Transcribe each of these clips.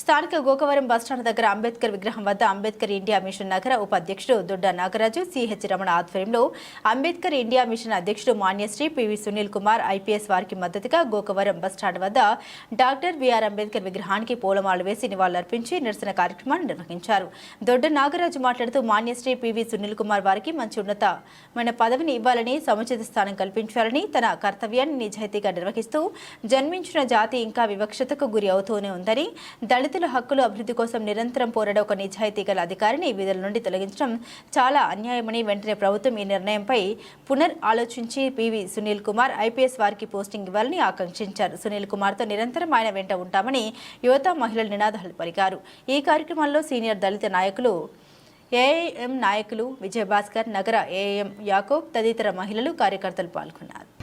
స్థానిక గోకవరం బస్టాండ్ దగ్గర అంబేద్కర్ విగ్రహం వద్ద అంబేద్కర్ ఇండియా మిషన్ నగర ఉపాధ్యక్షుడు దొడ్డ నాగరాజు సిహెచ్ రమణ ఆధ్వర్యంలో అంబేద్కర్ ఇండియా మిషన్ అధ్యక్షుడు మాన్యశ్రీ పివి సునీల్ కుమార్ ఐపీఎస్ వారికి మద్దతుగా గోకవరం బస్టాండ్ వద్ద డాక్టర్ బిఆర్ అంబేద్కర్ విగ్రహానికి పూలమాలు వేసి నివాళులర్పించి నిరసన కార్యక్రమాన్ని నిర్వహించారు. దొడ్డ నాగరాజు మాట్లాడుతూ మాన్యశ్రీ పివి సునీల్ కుమార్ వారికి మంచి ఉన్నతమైన పదవిని ఇవ్వాలని సముచిత స్థానం కల్పించాలని తన కర్తవ్యాన్ని నిజాయితీగా నిర్వహిస్తూ జన్మించిన జాతి ఇంకా వివక్షతకు గురి అవుతూనే ఉందని దళిత దళితుల హక్కులు అభివృద్ధి కోసం నిరంతరం పోరాడే ఒక నిజాయితీ గల అధికారిని విధుల నుండి తొలగించడం చాలా అన్యాయమని వెంటనే ప్రభుత్వం ఈ నిర్ణయంపై పునర్ ఆలోచించి పివి సునీల్ కుమార్ ఐపీఎస్ వారికి పోస్టింగ్ ఇవ్వాలని ఆకాంక్షించారు. సునీల్ కుమార్తో నిరంతరం ఆయన వెంట ఉంటామని యువత మహిళలు నినాదాలు పలికారు. ఈ కార్యక్రమంలో సీనియర్ దళిత నాయకులు ఏఐఎం నాయకులు విజయభాస్కర్ నగర ఏఎం యాకోబ్ తదితర మహిళలు కార్యకర్తలు పాల్గొన్నారు.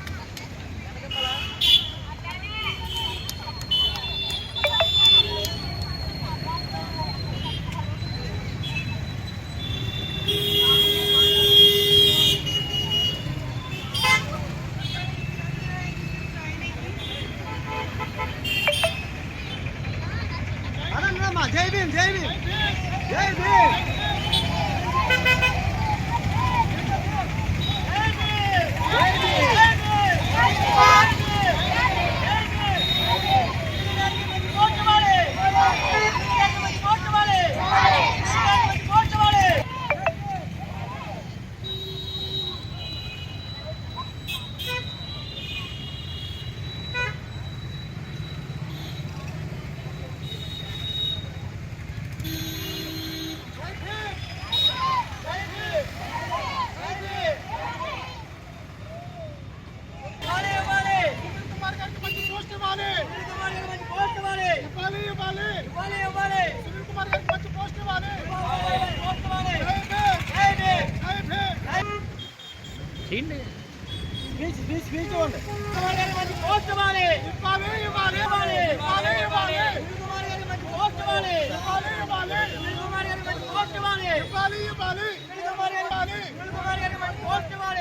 જય ભીમ જય ભીમ. જય ભીમ. బీచ్ బీచ్ ఇవ్వండి పోస్ట్ ఇవ్వాలి ఇవ్వాలి ఇవ్వాలి ఇవ్వాలి ఇవ్వాలి ఇవ్వాలి పోస్ట్ ఇవ్వాలి ఇవ్వాలి ఇవ్వాలి పోస్ట్ ఇవ్వాలి ఇవ్వాలి ఇవ్వాలి పోస్ట్ ఇవ్వాలి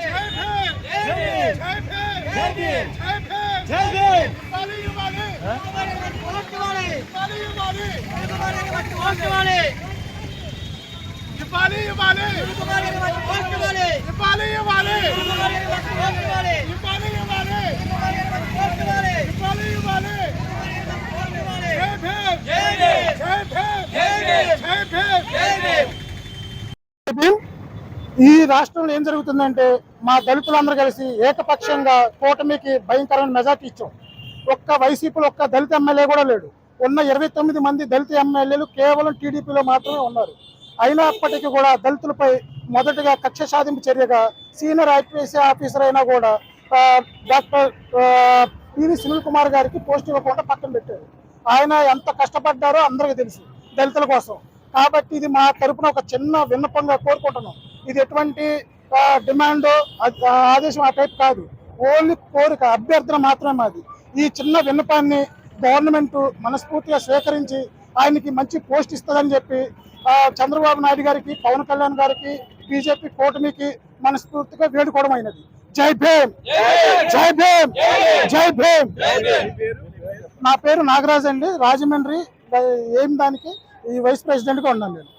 పోస్ట్ ఇవ్వాలి ఇవ్వాలి ఇవ్వాలి ఇవ్వాలి ఇవ్వాలి ఈ రాష్ట్రంలో ఏం జరుగుతుందంటే మా దళితులందరూ కలిసి ఏకపక్షంగా కూటమికి భయంకరమైన మెజార్టీ ఇచ్చాం. ఒక్క వైసీపీలో ఒక్క దళిత ఎమ్మెల్యే కూడా లేడు. ఉన్న ఇరవై తొమ్మిది మంది దళిత ఎమ్మెల్యేలు కేవలం టీడీపీలో మాత్రమే ఉన్నారు. అయినప్పటికీ కూడా దళితులపై మొదటగా కక్ష సాధింపు చర్యగా సీనియర్ ఐపీఎస్ ఆఫీసర్ అయినా కూడా డాక్టర్ పివి సునీల్ కుమార్ గారికి పోస్ట్ ఇవ్వకుండా పక్కన పెట్టారు. ఆయన ఎంత కష్టపడ్డారో అందరికీ తెలుసు దళితుల కోసం. కాబట్టి ఇది మా తరపున ఒక చిన్న విన్నపంగా కోరుకుంటున్నాం. ఇది ఎటువంటి డిమాండ్ ఆదేశం ఆ టైప్ కాదు. ఓన్లీ కోరిక అభ్యర్థన మాత్రమే మాది. ఈ చిన్న విన్నపాన్ని గవర్నమెంట్ మనస్ఫూర్తిగా స్వీకరించి ఆయనకి మంచి పోస్ట్ ఇస్తుందని చెప్పి చంద్రబాబు నాయుడు గారికి పవన్ కళ్యాణ్ గారికి బీజేపీ కూటమికి మనస్ఫూర్తిగా వేడుకోవడం అయినది. జై భీమ్! జై భీమ్! జై భీమ్! నా పేరు నాగరాజ్ అండి. రాజమండ్రి ఏం దానికి? ఈ వైస్ ప్రెసిడెంట్గా ఉన్నాను నేను.